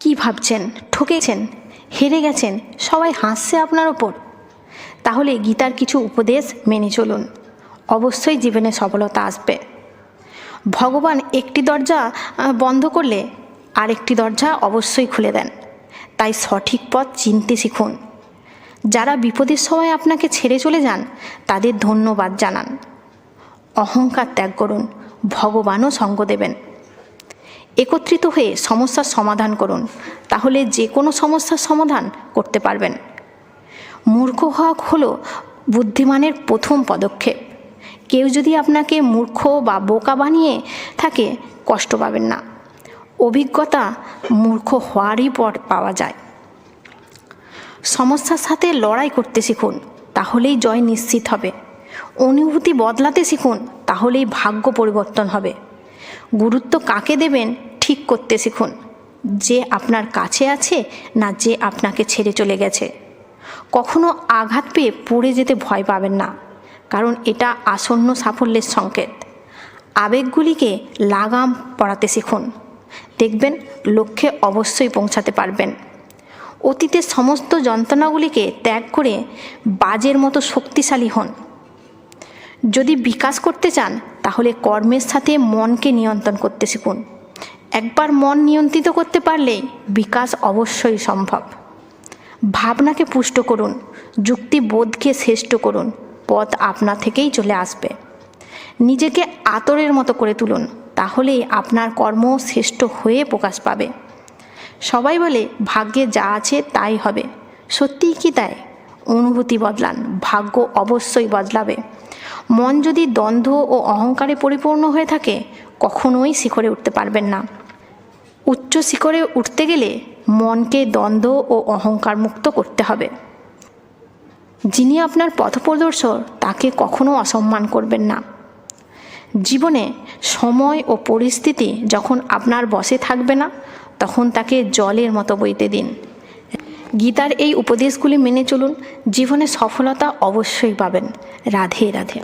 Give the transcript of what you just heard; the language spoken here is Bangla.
কি ভাবছেন? ঠকেছেন? হেরে গেছেন? সবাই হাসছে আপনার ওপর? তাহলে গীতার কিছু উপদেশ মেনে চলুন। অবশ্যই জীবনে সফলতা আসবে। ভগবান একটি দরজা বন্ধ করলে আরেকটি দরজা অবশ্যই খুলে দেন। তাই সঠিক পথ চিনতে শিখুন। যারা বিপদের সময় আপনাকে ছেড়ে চলে যান, তাদের ধন্যবাদ জানান। অহংকার ত্যাগ করুন। ভগবানও সঙ্গ দেবেন। একত্রিত হয়ে সমস্যার সমাধান করুন, তাহলে যে কোনো সমস্যার সমাধান করতে পারবেন। মূর্খ হওয়া হলো বুদ্ধিমানের প্রথম পদক্ষেপ। কেউ যদি আপনাকে মূর্খ বা বোকা বানিয়ে থাকে, কষ্ট পাবেন না। অভিজ্ঞতা মূর্খ হওয়ারই পর পাওয়া যায়। সমস্যার সাথে লড়াই করতে শিখুন, তাহলেই জয় নিশ্চিত হবে। অনুভূতি বদলাতে শিখুন, তাহলেই ভাগ্য পরিবর্তন হবে। গুরুত্ব কাকে দেবেন ঠিক করতে শিখুন। যে আপনার কাছে আছে না যে আপনাকে ছেড়ে চলে গেছে। কখনো আঘাত পেয়ে পড়ে যেতে ভয় পাবেন না, কারণ এটা আসন্ন সাফল্যের সংকেত। আবেগগুলিকে লাগাম পড়াতে শিখুন। দেখবেন লক্ষ্যে অবশ্যই পৌঁছাতে পারবেন। অতীতের সমস্ত যন্ত্রণাগুলিকে ত্যাগ করে বাজের মতো শক্তিশালী হন। যদি বিকাশ করতে চান তাহলে কর্মের সাথে মনকে নিয়ন্ত্রণ করতে শিখুন। একবার মন নিয়ন্ত্রিত করতে পারলে বিকাশ অবশ্যই সম্ভব। ভাবনাকে পুষ্ট করুন, যুক্তিবোধকে শ্রেষ্ঠ করুন, পথ আপনা থেকেই চলে আসবে। নিজেকে আতরের মতো করে তুলুন তাহলেই আপনার কর্ম শ্রেষ্ঠ হয়ে প্রকাশ পাবে। সবাই বলে, ভাগ্যে যা আছে তাই হবে। সত্যিই কি তাই? অনুভূতি বদলান, ভাগ্য অবশ্যই বদলাবে। মন যদি দ্বন্দ্ব ও অহংকারে পরিপূর্ণ হয়ে থাকে, কখনোই শিখরে উঠতে পারবেন না। উচ্চ শিখরে উঠতে গেলে মনকে দ্বন্দ্ব ও অহংকার মুক্ত করতে হবে। যিনি আপনার পথপ্রদর্শক, তাকে কখনো অসম্মান করবেন না। জীবনে সময় ও পরিস্থিতি যখন আপনার বসে থাকবে না, তখন তাকে জলের মতো বইতে দিন। গীতার এই উপদেশগুলি মেনে চলুন, জীবনে সফলতা অবশ্যই পাবেন। রাধে রাধে।